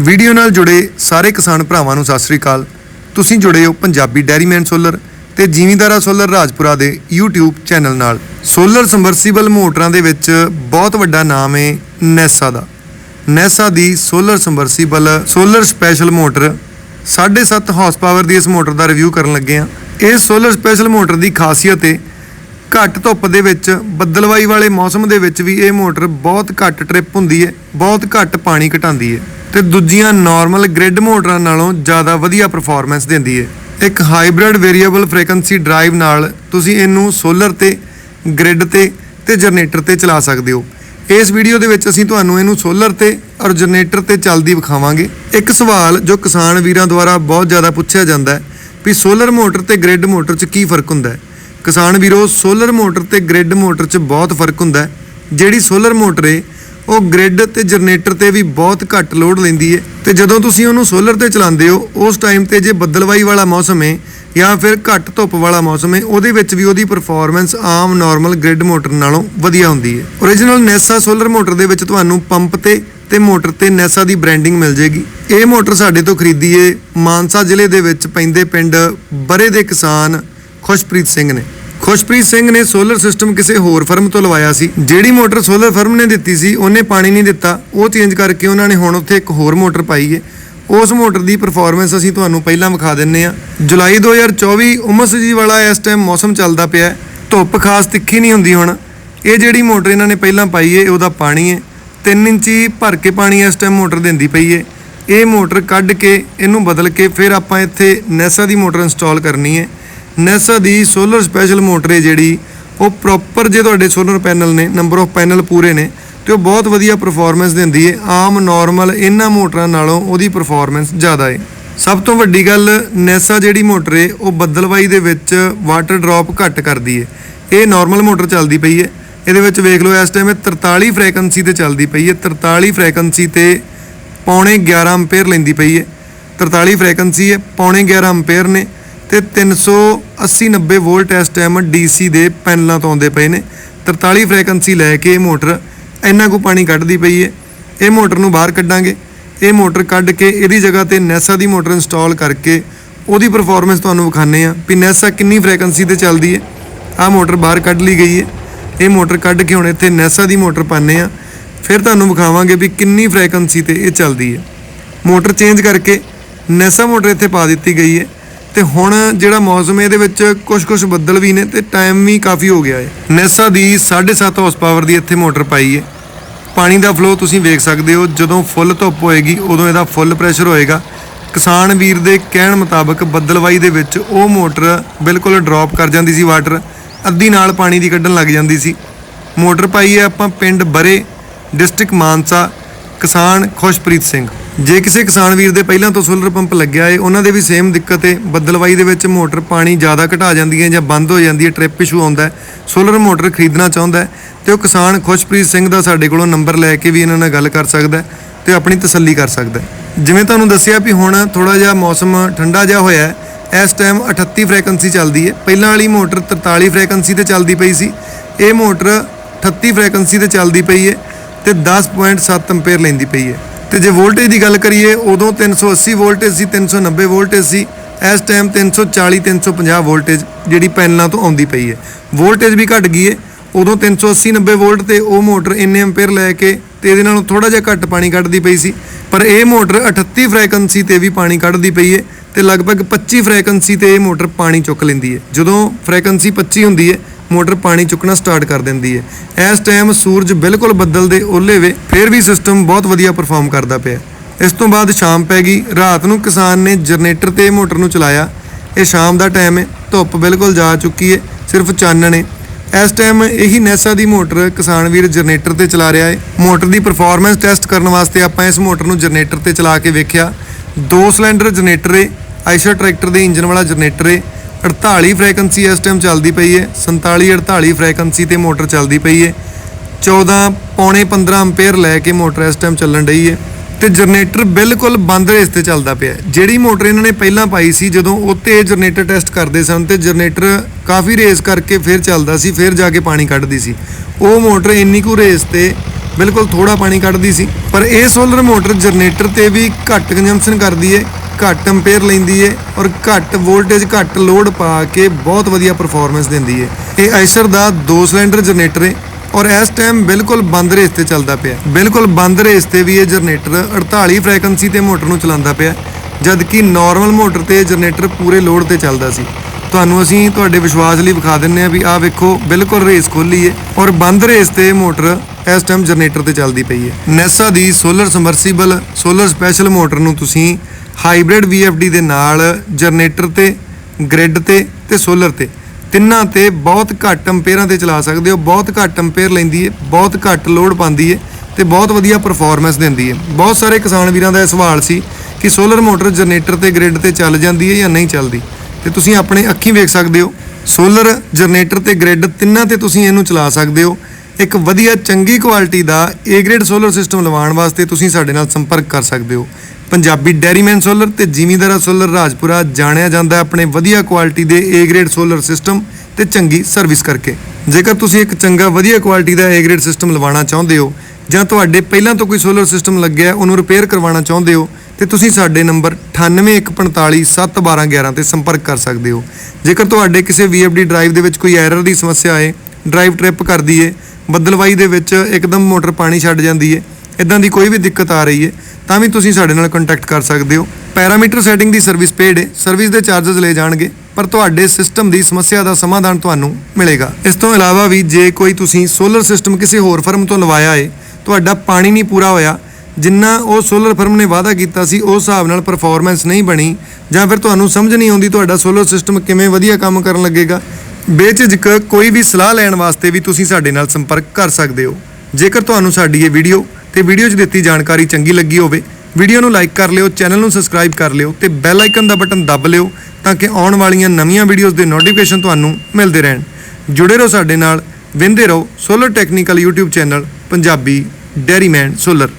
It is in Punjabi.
ਵੀਡੀਓ ਨਾਲ ਜੁੜੇ ਸਾਰੇ ਕਿਸਾਨ ਭਰਾਵਾਂ ਨੂੰ ਸਤਿ ਸ੍ਰੀ ਅਕਾਲ। ਤੁਸੀਂ ਜੁੜੇ ਹੋ ਪੰਜਾਬੀ ਡੈਰੀਮੈਨ ਸੋਲਰ ਤੇ ਜੀਵੀਂਦਾਰਾ ਸੋਲਰ ਰਾਜਪੁਰਾ ਦੇ YouTube ਚੈਨਲ ਨਾਲ। ਸੋਲਰ ਸਮਰਸੀਬਲ ਮੋਟਰਾਂ ਦੇ ਵਿੱਚ ਬਹੁਤ ਵੱਡਾ ਨਾਮ ਹੈ ਨੈਸਾ ਦਾ। ਨੈਸਾ ਦੀ solar submersible solar special motor 7.5 horse power ਦੀ ਇਸ ਮੋਟਰ ਦਾ ਰਿਵਿਊ ਕਰਨ ਲੱਗੇ ਆ। ਇਹ ਸੋਲਰ ਸਪੈਸ਼ਲ ਮੋਟਰ ਦੀ ਖਾਸੀਅਤ ਹੈ ਘੱਟ ਧੁੱਪ ਦੇ ਵਿੱਚ, ਬੱਦਲਵਾਈ ਵਾਲੇ ਮੌਸਮ ਦੇ ਵਿੱਚ ਵੀ ਇਹ ਮੋਟਰ ਬਹੁਤ ਘੱਟ ਟ੍ਰਿਪ ਹੁੰਦੀ ਹੈ ਬਹੁਤ ਘੱਟ ਪਾਣੀ ਘਟਾਉਂਦੀ ਹੈ ਤੇ ਦੂਜੀਆਂ ਨਾਰਮਲ ਗ੍ਰਿਡ ਮੋਟਰਾਂ ਨਾਲੋਂ ਜ਼ਿਆਦਾ ਵਧੀਆ ਪਰਫਾਰਮੈਂਸ ਦਿੰਦੀ ਹੈ ਇੱਕ ਹਾਈਬ੍ਰਿਡ ਵੇਰੀਏਬਲ ਫ੍ਰੀਕੁਐਂਸੀ ਡਰਾਈਵ ਨਾਲ ਤੁਸੀਂ ਇਹਨੂੰ ਸੋਲਰ ਤੇ ਗ੍ਰਿਡ ਤੇ ਤੇ ਜਨਰੇਟਰ ਤੇ ਚਲਾ ਸਕਦੇ ਹੋ। ਇਸ ਵੀਡੀਓ ਦੇ ਵਿੱਚ ਅਸੀਂ ਤੁਹਾਨੂੰ ਇਹਨੂੰ ਸੋਲਰ ਤੇ ਔਰ ਜਨਰੇਟਰ ਤੇ ਚੱਲਦੀ ਵਿਖਾਵਾਂਗੇ। ਇੱਕ ਸਵਾਲ ਜੋ ਕਿਸਾਨ ਵੀਰਾਂ ਦੁਆਰਾ ਬਹੁਤ ਜ਼ਿਆਦਾ ਪੁੱਛਿਆ ਜਾਂਦਾ ਹੈ ਵੀ ਸੋਲਰ ਮੋਟਰ ਤੇ ਗ੍ਰਿਡ ਮੋਟਰ 'ਚ ਕੀ ਫ਼ਰਕ ਹੁੰਦਾ ਹੈ? ਕਿਸਾਨ ਵੀਰੋ ਸੋਲਰ ਮੋਟਰ ਤੇ ਗ੍ਰਿਡ ਮੋਟਰ 'ਚ ਬਹੁਤ ਫ਼ਰਕ ਹੁੰਦਾ ਹੈ। ਜਿਹੜੀ ਸੋਲਰ ਮੋਟਰ ਏ ਉਹ ਗ੍ਰਿਡ ਤੇ ਜਨਰੇਟਰ ਤੇ ਵੀ ਬਹੁਤ ਘੱਟ ਲੋਡ ਲੈਂਦੀ ਹੈ ਤੇ ਜਦੋਂ ਤੁਸੀਂ ਉਹਨੂੰ ਸੋਲਰ ਤੇ ਚਲਾਉਂਦੇ ਹੋ, ਉਸ ਟਾਈਮ ਤੇ ਜੇ ਬੱਦਲਵਾਈ ਵਾਲਾ ਮੌਸਮ ਹੈ ਜਾਂ ਫਿਰ ਘੱਟ ਧੁੱਪ ਵਾਲਾ ਮੌਸਮ ਹੈ ਉਹਦੇ ਵਿੱਚ ਵੀ ਉਹਦੀ ਪਰਫਾਰਮੈਂਸ ਆਮ ਨਾਰਮਲ ਗ੍ਰਿਡ ਮੋਟਰ ਨਾਲੋਂ ਵਧੀਆ ਹੁੰਦੀ ਹੈ origignal ਨੈਸਾ ਸੋਲਰ ਮੋਟਰ ਦੇ ਵਿੱਚ ਤੁਹਾਨੂੰ ਪੰਪ ਤੇ ਤੇ ਮੋਟਰ ਤੇ ਨੈਸਾ ਦੀ ਬ੍ਰਾਂਡਿੰਗ ਮਿਲ ਜੇਗੀ ਇਹ ਮੋਟਰ ਸਾਡੇ ਤੋਂ ਖਰੀਦੀ ਏ ਮਾਨਸਾ ਜ਼ਿਲ੍ਹੇ ਦੇ ਵਿੱਚ ਪੈਂਦੇ ਪਿੰਡ ਬਰੇ ਦੇ ਕਿਸਾਨ ਖੁਸ਼ਪ੍ਰੀਤ ਸਿੰਘ ਨੇ। ਖੁਸ਼ਪ੍ਰੀਤ ਸਿੰਘ ਨੇ ਸੋਲਰ ਸਿਸਟਮ ਕਿਸੇ ਹੋਰ ਫਰਮ ਤੋਂ ਲਵਾਇਆ ਸੀ। ਜਿਹੜੀ ਮੋਟਰ ਸੋਲਰ ਫਰਮ ਨੇ ਦਿੱਤੀ ਸੀ, ਉਹਨੇ ਪਾਣੀ ਨਹੀਂ ਦਿੱਤਾ। ਉਹ ਚੇਂਜ ਕਰਕੇ ਉਹਨਾਂ ਨੇ ਹੁਣ ਉੱਥੇ ਇੱਕ ਹੋਰ ਮੋਟਰ ਪਾਈ ਹੈ ਉਸ ਮੋਟਰ ਦੀ ਪਰਫਾਰਮੈਂਸ ਅਸੀਂ ਤੁਹਾਨੂੰ ਪਹਿਲਾਂ ਵਿਖਾ ਦਿੰਨੇ ਆ ਜੁਲਾਈ 2024 ਉਮਸ ਜੀ ਵਾਲਾ ਇਸ ਟਾਈਮ ਮੌਸਮ ਚੱਲਦਾ ਪਿਆ ਧੁੱਪ ਖਾਸ ਤਿੱਖੀ ਨਹੀਂ ਹੁੰਦੀ ਹੁਣ। ਇਹ ਜਿਹੜੀ ਮੋਟਰ ਇਹਨਾਂ ਨੇ ਪਹਿਲਾਂ ਪਾਈ ਏ, ਉਹਦਾ ਪਾਣੀ ਏ। 3 ਇੰਚੀ ਭਰ ਕੇ ਪਾਣੀ ਇਸ ਟਾਈਮ ਮੋਟਰ ਦਿੰਦੀ ਪਈ ਏ। ਇਹ ਮੋਟਰ ਕੱਢ ਕੇ, ਇਹਨੂੰ ਬਦਲ ਕੇ ਫਿਰ ਆਪਾਂ ਇੱਥੇ ਨੈਸਾ ਦੀ ਮੋਟਰ ਇੰਸਟਾਲ ਕਰਨੀ ਏ। ਨੈਸਾ ਦੀ ਸੋਲਰ ਸਪੈਸ਼ਲ ਮੋਟਰ ਹੈ ਜਿਹੜੀ, ਉਹ ਪ੍ਰੋਪਰ ਜੇ ਤੁਹਾਡੇ ਸੋਲਰ ਪੈਨਲ ਨੇ ਨੰਬਰ ਆਫ ਪੈਨਲ ਪੂਰੇ ਨੇ, ਤੇ ਉਹ ਬਹੁਤ ਵਧੀਆ ਪਰਫਾਰਮੈਂਸ ਦਿੰਦੀ ਹੈ। ਆਮ ਨਾਰਮਲ ਇਹਨਾਂ ਮੋਟਰਾਂ ਨਾਲੋਂ ਉਹਦੀ ਪਰਫਾਰਮੈਂਸ ਜ਼ਿਆਦਾ ਹੈ। ਸਭ ਤੋਂ ਵੱਡੀ ਗੱਲ, ਨੈਸਾ ਜਿਹੜੀ ਮੋਟਰ ਹੈ, ਉਹ ਬੱਦਲਵਾਈ ਦੇ ਵਿੱਚ ਵਾਟਰ ਡ੍ਰੌਪ ਘੱਟ ਕਰਦੀ ਹੈ। ਇਹ ਨਾਰਮਲ ਮੋਟਰ ਚੱਲਦੀ ਪਈ ਹੈ। ਇਹਦੇ ਵਿੱਚ ਵੇਖ ਲਓ, ਇਸ ਟਾਈਮ ਇਹ 43 ਫ੍ਰੀਕੁਐਂਸੀ ਤੇ ਚੱਲਦੀ ਪਈ ਹੈ। 43 ਫ੍ਰੀਕੁਐਂਸੀ ਤੇ ਪੌਣੇ 11 ਐਂਪੀਅਰ ਲੈਂਦੀ ਪਈ ਹੈ। 43 ਫ੍ਰੀਕੁਐਂਸੀ ਹੈ, ਪੌਣੇ 11 ਐਂਪੀਅਰ ਨੇ। ਤੇ 380 90 ਵੋਲਟ ਇਸ ਟਾਈਮ ਡੀਸੀ ਦੇ ਪੈਨਲਾਂ ਤੋਂ ਆਉਂਦੇ ਪਏ ਨੇ। 43 ਫ੍ਰੀਕੁਐਂਸੀ ਲੈ ਕੇ ਇਹ ਮੋਟਰ ਇੰਨਾ ਕੁ ਪਾਣੀ ਕੱਢਦੀ ਪਈ ਹੈ ਇਹ ਮੋਟਰ ਨੂੰ ਬਾਹਰ ਕੱਢਾਂਗੇ। ਇਹ ਮੋਟਰ ਕੱਢ ਕੇ ਇਹਦੀ ਜਗ੍ਹਾ ਤੇ ਨੈਸਾ ਦੀ ਮੋਟਰ ਇੰਸਟਾਲ ਕਰਕੇ ਉਹਦੀ ਪਰਫਾਰਮੈਂਸ ਤੁਹਾਨੂੰ ਵਿਖਾਣੇ ਆ ਵੀ ਨੈਸਾ ਕਿੰਨੀ ਫ੍ਰੀਕੁਐਂਸੀ ਤੇ ਚੱਲਦੀ ਹੈ ਆਹ ਮੋਟਰ ਬਾਹਰ ਕੱਢ ਲਈ ਗਈ ਹੈ ਇਹ ਮੋਟਰ ਕੱਢ ਕੇ ਹੁਣ ਇੱਥੇ ਨੈਸਾ ਦੀ ਮੋਟਰ ਪਾਣੇ ਆ ਫਿਰ ਤੁਹਾਨੂੰ ਵਿਖਾਵਾਂਗੇ ਵੀ ਕਿੰਨੀ ਫ੍ਰੀਕੁਐਂਸੀ ਤੇ ਇਹ ਚੱਲਦੀ ਹੈ ਮੋਟਰ ਚੇਂਜ ਕਰਕੇ ਨੈਸਾ ਮੋਟਰ ਇੱਥੇ ਪਾ ਦਿੱਤੀ ਗਈ ਹੈ ਤੇ ਹੁਣ ਜਿਹੜਾ ਮੌਸਮ ਹੈ ਇਹਦੇ ਵਿੱਚ ਕੁਝ ਕੁਝ ਬੱਦਲ ਵੀ ਨੇ ਤੇ ਟਾਈਮ ਵੀ ਕਾਫੀ ਹੋ ਗਿਆ ਹੈ। ਨੈਸਾ ਦੀ 7.5 ਹਾਰਸ ਪਾਵਰ ਦੀ ਇੱਥੇ ਮੋਟਰ ਪਾਈ ਹੈ। ਪਾਣੀ ਦਾ ਫਲੋ ਤੁਸੀਂ ਵੇਖ ਸਕਦੇ ਹੋ, ਜਦੋਂ ਫੁੱਲ ਧੁੱਪ ਹੋਏਗੀ, ਉਦੋਂ ਇਹਦਾ ਫੁੱਲ ਪ੍ਰੈਸ਼ਰ ਹੋਏਗਾ। ਕਿਸਾਨ ਵੀਰ ਦੇ ਕਹਿਣ ਮੁਤਾਬਕ ਬੱਦਲਵਾਈ ਦੇ ਵਿੱਚ ਉਹ ਮੋਟਰ ਬਿਲਕੁਲ ਡ੍ਰੌਪ ਕਰ ਜਾਂਦੀ ਸੀ ਵਾਟਰ ਅੱਧੀ ਨਾਲ ਪਾਣੀ ਦੀ ਕੱਢਣ ਲੱਗ ਜਾਂਦੀ ਸੀ। ਮੋਟਰ ਪਾਈ ਹੈ ਆਪਾਂ ਪਿੰਡ ਬਰੇ ਡਿਸਟ੍ਰਿਕਟ ਮਾਨਸਾ, ਕਿਸਾਨ ਖੁਸ਼ਪ੍ਰੀਤ ਸਿੰਘ। ਜੇ ਕਿਸੇ ਕਿਸਾਨ ਵੀਰ ਦੇ ਪਹਿਲਾਂ ਤੋਂ ਸੋਲਰ ਪੰਪ ਲੱਗਿਆ ਏ, ਉਹਨਾਂ ਦੇ ਵੀ ਸੇਮ ਦਿੱਕਤ ਏ। ਬੱਦਲਵਾਈ ਦੇ ਵਿੱਚ ਮੋਟਰ ਪਾਣੀ ਜ਼ਿਆਦਾ ਘਟਾ ਜਾਂਦੀ ਹੈ ਜਾਂ ਬੰਦ ਹੋ ਜਾਂਦੀ ਹੈ ਟ੍ਰਿਪ ਇਸ਼ੂ ਆਉਂਦਾ ਸੋਲਰ ਮੋਟਰ ਖਰੀਦਣਾ ਚਾਹੁੰਦਾ ਹੈ ਤੇ ਉਹ ਕਿਸਾਨ ਖੁਸ਼ਪ੍ਰੀਤ ਸਿੰਘ ਦਾ ਸਾਡੇ ਕੋਲੋਂ ਨੰਬਰ ਲੈ ਕੇ ਵੀ ਇਹਨਾਂ ਨਾਲ ਗੱਲ ਕਰ ਸਕਦਾ ਹੈ ਤੇ ਆਪਣੀ ਤਸੱਲੀ ਕਰ ਸਕਦਾ ਜਿਵੇਂ ਤੁਹਾਨੂੰ ਦੱਸਿਆ ਵੀ ਹੁਣ ਥੋੜਾ ਜਿਹਾ ਮੌਸਮ ਠੰਡਾ ਜਿਹਾ ਹੋਇਆ ਇਸ ਟਾਈਮ 38 ਫ੍ਰੀਕੁਐਂਸੀ ਚੱਲਦੀ ਹੈ ਪਹਿਲਾਂ ਵਾਲੀ ਮੋਟਰ 43 ਫ੍ਰੀਕੁਐਂਸੀ ਤੇ ਚੱਲਦੀ ਪਈ ਸੀ। ਇਹ ਮੋਟਰ 38 ਫ੍ਰੀਕੁਐਂਸੀ ਤੇ ਚੱਲਦੀ ਪਈ ਹੈ ਤੇ 10.7 ਐਂਪੀਅਰ ਲੈਂਦੀ ਪਈ ਹੈ ਤੇ ਜੇ ਵੋਲਟੇਜ ਦੀ ਗੱਲ ਕਰੀਏ, ਉਦੋਂ 380 ਵੋਲਟੇਜ ਸੀ 390 ਵੋਲਟੇਜ ਸੀ, ਇਸ ਟਾਈਮ 340 350 ਵੋਲਟੇਜ ਜਿਹੜੀ ਪੈਨਲਾਂ ਤੋਂ ਆਉਂਦੀ ਪਈ ਹੈ। ਵੋਲਟੇਜ ਵੀ ਘਟ ਗਈ ਹੈ, ਉਦੋਂ 380 90 ਵੋਲਟ ਤੇ ਉਹ ਮੋਟਰ ਇੰਨੇ ਐਂਪੀਅਰ ਲੈ ਕੇ ਤੇ ਇਹਦੇ ਨਾਲੋਂ ਥੋੜਾ ਜਿਹਾ ਘੱਟ ਪਾਣੀ ਕੱਢਦੀ ਪਈ ਸੀ, ਪਰ ਇਹ ਮੋਟਰ 38 ਫ੍ਰੀਕੁਐਂਸੀ ਤੇ ਵੀ ਪਾਣੀ ਕੱਢਦੀ ਪਈ ਹੈ ਤੇ ਲਗਭਗ 25 ਫ੍ਰੀਕੁਐਂਸੀ ਤੇ ਇਹ ਮੋਟਰ ਪਾਣੀ ਚੁੱਕ ਲੈਂਦੀ ਹੈ। ਜਦੋਂ ਫ੍ਰੀਕੁਐਂਸੀ 25 ਹੁੰਦੀ ਹੈ ਮੋਟਰ ਪਾਣੀ ਚੁੱਕਣਾ ਸਟਾਰਟ ਕਰ ਦਿੰਦੀ ਹੈ। ਇਸ ਟਾਈਮ ਸੂਰਜ ਬਿਲਕੁਲ ਬੱਦਲ ਦੇ ਓਲੇ ਵੇ, ਫਿਰ ਵੀ ਸਿਸਟਮ ਬਹੁਤ ਵਧੀਆ ਪਰਫਾਰਮ ਕਰਦਾ ਪਿਆ ਇਸ ਤੋਂ ਬਾਅਦ ਸ਼ਾਮ ਪੈ ਗਈ, ਰਾਤ ਨੂੰ ਕਿਸਾਨ ਨੇ ਜਨਰੇਟਰ ਤੇ ਮੋਟਰ ਨੂੰ ਚਲਾਇਆ। ਇਹ ਸ਼ਾਮ ਦਾ ਟਾਈਮ ਹੈ, ਧੁੱਪ ਬਿਲਕੁਲ ਜਾ ਚੁੱਕੀ ਹੈ, ਸਿਰਫ ਚਾਨਣ ਹੈ ਇਸ ਟਾਈਮ ਇਹੀ ਨੈਸਾ ਦੀ ਮੋਟਰ ਕਿਸਾਨ ਵੀਰ ਜਨਰੇਟਰ ਤੇ ਚਲਾ ਰਿਹਾ ਹੈ। ਮੋਟਰ ਦੀ ਪਰਫਾਰਮੈਂਸ ਟੈਸਟ ਕਰਨ ਵਾਸਤੇ ਆਪਾਂ ਇਸ ਮੋਟਰ ਨੂੰ ਜਨਰੇਟਰ ਤੇ ਚਲਾ ਕੇ ਵੇਖਿਆ। ਦੋ ਸਿਲੰਡਰ ਜਨਰੇਟਰ ਹੈ ਆਇਸ਼ਰ ਟਰੈਕਟਰ ਦੇ ਇੰਜਨ ਵਾਲਾ ਜਨਰੇਟਰ ਹੈ 48 ਫ੍ਰੀਕੁਐਂਸੀ ਇਸ ਟਾਈਮ ਚੱਲਦੀ ਪਈ ਹੈ 47 48 ਫ੍ਰੀਕੁਐਂਸੀ ਤੇ ਮੋਟਰ ਚੱਲਦੀ ਪਈ ਹੈ 14 ਪੌਣੇ 15 ਐਂਪੀਅਰ ਲੈ ਕੇ ਮੋਟਰ ਇਸ ਟਾਈਮ ਚੱਲਣ ਰਹੀ ਹੈ ਤੇ ਜਨਰੇਟਰ ਬਿਲਕੁਲ ਬੰਦ ਰੇਸ ਤੇ ਚੱਲਦਾ ਪਿਆ ਜਿਹੜੀ ਮੋਟਰ ਇਹਨਾਂ ਨੇ ਪਹਿਲਾਂ ਪਾਈ ਸੀ, ਜਦੋਂ ਉੱਤੇ ਜਨਰੇਟਰ ਟੈਸਟ ਕਰਦੇ ਸਨ ਤੇ ਜਨਰੇਟਰ ਕਾਫੀ ਰੇਸ ਕਰਕੇ ਫਿਰ ਚੱਲਦਾ ਸੀ, ਫਿਰ ਜਾ ਕੇ ਪਾਣੀ ਕੱਢਦੀ ਸੀ। ਉਹ ਮੋਟਰ ਇੰਨੀ ਕੁ ਰੇਸ ਤੇ ਬਿਲਕੁਲ ਥੋੜਾ ਪਾਣੀ ਕੱਢਦੀ ਸੀ। ਪਰ ਇਹ ਸੋਲਰ ਮੋਟਰ ਜਨਰੇਟਰ ਤੇ ਵੀ ਘੱਟ ਕੰਜ਼ੰਪਸ਼ਨ ਕਰਦੀ ਏ। ਘੱਟ ਐਂਪੀਅਰ ਲੈਂਦੀ ਏ ਔਰ ਘੱਟ ਵੋਲਟੇਜ ਘੱਟ ਲੋਡ ਪਾ ਕੇ ਬਹੁਤ ਵਧੀਆ ਪਰਫਾਰਮੈਂਸ ਦਿੰਦੀ ਏ। ਇਹ ਆਈਸਰ ਦਾ 2 ਸਿਲੰਡਰ ਜਨਰੇਟਰ ਏ ਔਰ ਇਸ ਟਾਈਮ ਬਿਲਕੁਲ ਬੰਦ ਰੇਸ ਤੇ ਚੱਲਦਾ ਪਿਆ। ਬਿਲਕੁਲ ਬੰਦ ਰੇਸ ਤੇ ਵੀ ਇਹ ਜਨਰੇਟਰ 48 ਫ੍ਰੀਕੁਐਂਸੀ ਤੇ ਮੋਟਰ ਨੂੰ ਚਲਾਉਂਦਾ ਪਿਆ ਜਦ ਕਿ ਨਾਰਮਲ ਮੋਟਰ ਤੇ ਜਨਰੇਟਰ ਪੂਰੇ ਲੋਡ ਤੇ ਚੱਲਦਾ ਸੀ। ਤੁਹਾਨੂੰ ਅਸੀਂ ਤੁਹਾਡੇ ਵਿਸ਼ਵਾਸ ਲਈ ਵਿਖਾ ਦਿੰਨੇ ਆ ਵੀ ਆਹ ਵੇਖੋ, ਬਿਲਕੁਲ ਰੇਸ ਖੋਲੀ ਏ ਔਰ ਬੰਦ ਰੇਸ ਤੇ ਮੋਟਰ ਇਸ ਟਾਈਮ ਜਨਰੇਟਰ ਤੇ ਚੱਲਦੀ ਪਈ ਹੈ ਨੈਸਾ ਦੀ solar submersible solar special motor ਨੂੰ ਤੁਸੀਂ ਹਾਈਬ੍ਰਿਡ VFD ਦੇ ਨਾਲ, ਜਨਰੇਟਰ ਤੇ, ਗ੍ਰਿਡ ਤੇ ਤੇ ਸੋਲਰ ਤੇ। ਤਿੰਨਾਂ ਤੇ ਬਹੁਤ ਘੱਟ ਐਂਪੀਅਰਾਂ ਤੇ ਚਲਾ ਸਕਦੇ ਹੋ। ਬਹੁਤ ਘੱਟ ਐਂਪੀਅਰ ਲੈਂਦੀ ਹੈ ਬਹੁਤ ਘੱਟ ਲੋਡ ਪਾਉਂਦੀ ਹੈ ਤੇ ਬਹੁਤ ਵਧੀਆ ਪਰਫਾਰਮੈਂਸ ਦਿੰਦੀ ਹੈ ਬਹੁਤ ਸਾਰੇ ਕਿਸਾਨ ਵੀਰਾਂ ਦਾ ਇਹ ਸਵਾਲ ਸੀ ਕਿ ਸੋਲਰ ਮੋਟਰ ਜਨਰੇਟਰ ਤੇ ਗ੍ਰਿਡ ਤੇ ਚੱਲ ਜਾਂਦੀ ਹੈ ਜਾਂ ਨਹੀਂ ਚੱਲਦੀ। ਤੇ ਤੁਸੀਂ ਆਪਣੇ ਅੱਖੀਂ ਵੇਖ ਸਕਦੇ ਹੋ। ਸੋਲਰ ਜਨਰੇਟਰ ਤੇ ਗ੍ਰਿਡ ਤਿੰਨਾਂ ਤੇ ਤੁਸੀਂ ਇਹਨੂੰ ਚਲਾ ਸਕਦੇ ਹੋ। ਇੱਕ ਵਧੀਆ ਚੰਗੀ ਕੁਆਲਿਟੀ ਦਾ A ਗ੍ਰੇਡ ਸੋਲਰ ਸਿਸਟਮ ਲਵਾਉਣ ਵਾਸਤੇ ਤੁਸੀਂ ਸਾਡੇ ਨਾਲ ਸੰਪਰਕ ਕਰ ਸਕਦੇ ਹੋ। ਪੰਜਾਬੀ ਡੈਰੀਮੈਨ ਸੋਲਰ ਤੇ ਜ਼ਿਮੀਂਦਾਰਾ ਸੋਲਰ ਰਾਜਪੁਰਾ ਜਾਣਿਆ ਜਾਂਦਾ ਆਪਣੇ ਵਧੀਆ ਕੁਆਲਿਟੀ ਦੇ A ਗ੍ਰੇਡ ਸੋਲਰ ਸਿਸਟਮ ਤੇ ਚੰਗੀ ਸਰਵਿਸ ਕਰਕੇ। ਜੇਕਰ ਤੁਸੀਂ ਇੱਕ ਚੰਗਾ ਵਧੀਆ ਕੁਆਲਿਟੀ ਦਾ A ਗ੍ਰੇਡ ਸਿਸਟਮ ਲਵਾਉਣਾ ਚਾਹੁੰਦੇ ਹੋ ਜਾਂ ਤੁਹਾਡੇ ਪਹਿਲਾਂ ਤੋਂ ਕੋਈ ਸੋਲਰ ਸਿਸਟਮ ਲੱਗਿਆ ਉਹਨੂੰ ਰਿਪੇਅਰ ਕਰਵਾਉਣਾ ਚਾਹੁੰਦੇ ਹੋ, ਤੇ ਤੁਸੀਂ ਸਾਡੇ ਨੰਬਰ 9814571211 ਤੇ ਸੰਪਰਕ ਕਰ ਸਕਦੇ ਹੋ। ਜੇਕਰ ਤੁਹਾਡੇ ਕਿਸੇ VFD ਡਰਾਈਵ ਦੇ ਵਿੱਚ ਕੋਈ ਐਰਰ ਦੀ ਸਮੱਸਿਆ ਆਏ, ਡਰਾਈਵ ਟ੍ਰਿਪ ਕਰਦੀ ਏ ਬੱਦਲਵਾਈ ਦੇ ਵਿੱਚ ਇੱਕਦਮ ਮੋਟਰ ਪਾਣੀ ਛੱਡ ਜਾਂਦੀ ਏ ਇਦਾਂ ਦੀ ਕੋਈ ਵੀ ਦਿੱਕਤ ਆ ਰਹੀ ਏ ਤਾਂ ਵੀ ਤੁਸੀਂ ਸਾਡੇ ਨਾਲ ਕੰਟੈਕਟ ਕਰ ਸਕਦੇ ਹੋ। ਪੈਰਾਮੀਟਰ ਸੈਟਿੰਗ ਦੀ ਸਰਵਿਸ ਪੇਡ ਏ ਸਰਵਿਸ ਦੇ ਚਾਰजेस ਲਏ ਜਾਣਗੇ। ਪਰ ਤੁਹਾਡੇ ਸਿਸਟਮ ਦੀ ਸਮੱਸਿਆ ਦਾ ਸਮਾਧਾਨ ਤੁਹਾਨੂੰ ਮਿਲੇਗਾ। ਇਸ ਤੋਂ ਇਲਾਵਾ ਵੀ ਜੇ ਕੋਈ ਤੁਸੀਂ ਸੋਲਰ ਸਿਸਟਮ ਕਿਸੇ ਹੋਰ ਫਰਮ ਤੋਂ ਲਵਾਇਆ ਹੈ ਤੁਹਾਡਾ ਪਾਣੀ ਨਹੀਂ ਪੂਰਾ ਹੋਇਆ, ਜਿੰਨਾ ਉਹ ਸੋਲਰ ਫਰਮ ਨੇ ਵਾਅਦਾ ਕੀਤਾ ਸੀ ਉਸ ਹਿਸਾਬ ਨਾਲ ਪਰਫਾਰਮੈਂਸ ਨਹੀਂ ਬਣੀ, ਜਾਂ ਫਿਰ ਤੁਹਾਨੂੰ ਸਮਝ ਨਹੀਂ ਆਉਂਦੀ ਤੁਹਾਡਾ ਸੋਲਰ ਸਿਸਟਮ ਕਿਵੇਂ ਵਧੀਆ ਕੰਮ ਕਰਨ ਲੱਗੇਗਾ, ਬੇਝਿਜਕ ਕੋਈ ਵੀ ਸਲਾਹ ਲੈਣ ਵਾਸਤੇ ਵੀ ਤੁਸੀਂ ਸਾਡੇ ਨਾਲ ਸੰਪਰਕ ਕਰ ਸਕਦੇ ਹੋ। ਜੇਕਰ ਤੁਹਾਨੂੰ ਸਾਡੀ ਇਹ ਵੀਡੀਓ ਤੇ ਵੀਡੀਓ 'ਚ ਦਿੱਤੀ ਜਾਣਕਾਰੀ ਚੰਗੀ ਲੱਗੀ ਹੋਵੇ ਵੀਡੀਓ ਨੂੰ ਲਾਈਕ ਕਰ ਲਿਓ ਚੈਨਲ ਨੂੰ ਸਬਸਕ੍ਰਾਈਬ ਕਰ ਲਿਓ ਤੇ ਬੈਲ ਆਈਕਨ ਦਾ ਬਟਨ ਦੱਬ ਲਿਓ ਤਾਂ ਕਿ ਆਉਣ ਵਾਲੀਆਂ ਨਵੀਆਂ ਵੀਡੀਓਜ਼ ਦੇ ਨੋਟੀਫਿਕੇਸ਼ਨ ਤੁਹਾਨੂੰ ਮਿਲਦੇ ਰਹਿਣ। ਜੁੜੇ ਰਹੋ ਸਾਡੇ ਨਾਲ, ਵਿੰਦੇ ਰਹੋ solar technical YouTube channel Punjabi dairyman solar